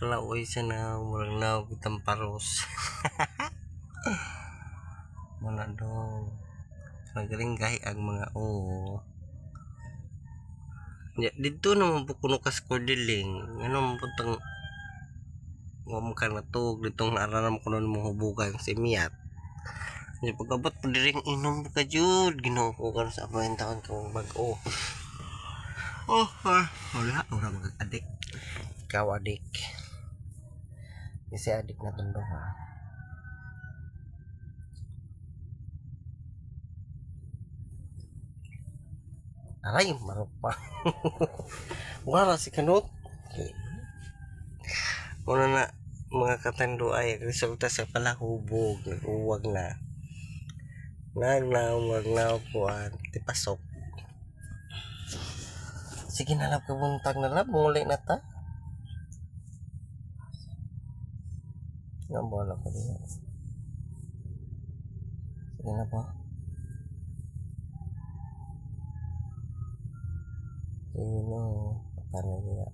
kalaway siya na walang na kitang paros. Muna daw. Magaling gahi ang mga oo. Ya, dito naman po kuno kas kordiling. Ano mo puntang Ngom ka na to, ditong nararam ko nun mo hubugan si Miat. Di pagkabat pa diring inom ka jud, ginoo ko kan sa apay taon ka mong bag-o. Oh, ah, wala, ora mag-adik. Ikaw adik. Kasi adik na tundo ha. Aray, marupa. Wala si Kanot. Muna na, mga katando ay resulta sa palahubog, nag-uwag na. Nagnaw, magnaw po at tipasok. Sige na lab, kabuntag na lab, muli na ta. Nga bola ko din. Sige na po. Sige no, paano niya.